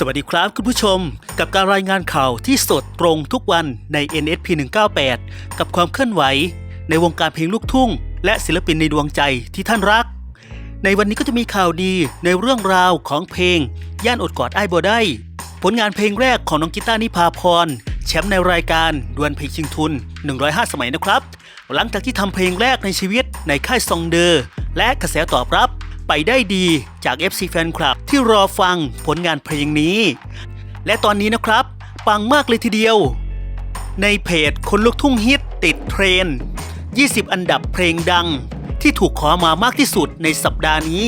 สวัสดีครับคุณผู้ชม กับการรายงานข่าวที่สดตรงทุกวันใน NSP 198 กับความเคลื่อนไหว ในวงการเพลงลูกทุ่ง และศิลปินในดวงใจที่ท่านรัก ในวันนี้ก็จะมีข่าวดีในเรื่องราวของเพลง ย่านอดกอดไอ้บ่ได้ ผลงานเพลงแรกของน้องกีตาร์นิพาพร แชมป์ในรายการดวลเพลงชิงทุน 105 สมัยนะครับ หลังจากที่ทำเพลงแรกในชีวิตในค่ายซองเดอร์และกระแสตอบรับ ไปได้ดีจาก FC แฟนคลับที่รอฟังผลงานเพลงนี้ และตอนนี้นะครับ ปังมากเลยทีเดียว ในเพจคนลูกทุ่งฮิตติดเทรนด์20 อันดับเพลงดัง ที่ถูกขอมามากที่สุดในสัปดาห์นี้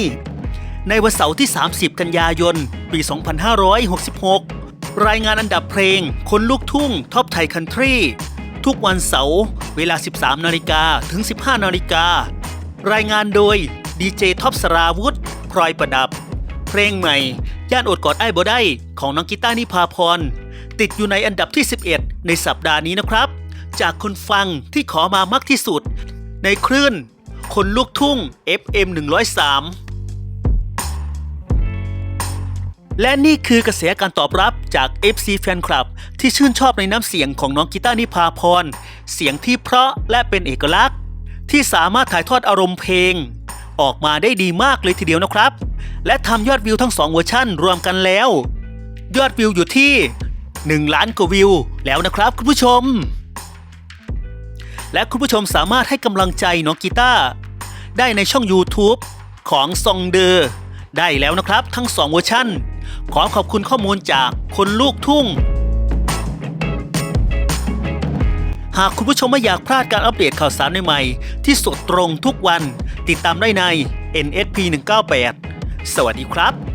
ในวันเสาร์ที่ 30 กันยายน ปี 2566 รายงานอันดับเพลงคนลูกทุ่งท็อปไทยคันทรีทุกวันเสาร์เวลา 13 นาฬิกาถึง 15 นาฬิการายงานโดย ดีเจท็อปสราวุธพลอยประดับ เพลงใหม่ ย่านอดกอดไอ้บ่ได้ ของน้องกีตานิพาพร ติดอยู่ในอันดับที่ 11 ในสัปดาห์นี้นะครับ จากคนฟังที่ขอมามากที่สุด ในคลื่น คนลูกทุ่ง FM 103และนี่คือกระแสการตอบรับจาก FC แฟนคลับ ที่ชื่นชอบในน้ำเสียงของน้องกีตาร์นิพาพร เสียงที่เพราะและเป็นเอกลักษณ์ ที่สามารถถ่ายทอดอารมณ์เพลง ออกมาได้ดีมากเลยทีเดียวนะครับ และทำยอดวิวทั้งสองเวอร์ชั่นรวมกันแล้ว ยอดวิวอยู่ที่ 1 ล้านกว่าวิวแล้วนะครับคุณผู้ชม และคุณผู้ชมสามารถให้กำลังใจน้องกีตาร์ได้ในช่อง YouTube ของซองเดอร์ได้แล้วนะครับทั้ง 2 เวอร์ชันขอขอบคุณข้อมูลจากคนลูกทุ่ง หากคุณผู้ชมไม่อยากพลาดการอัปเดตข่าวสารใหม่ๆที่สดตรงทุกวัน ติดตามได้ใน NSP 198 สวัสดีครับ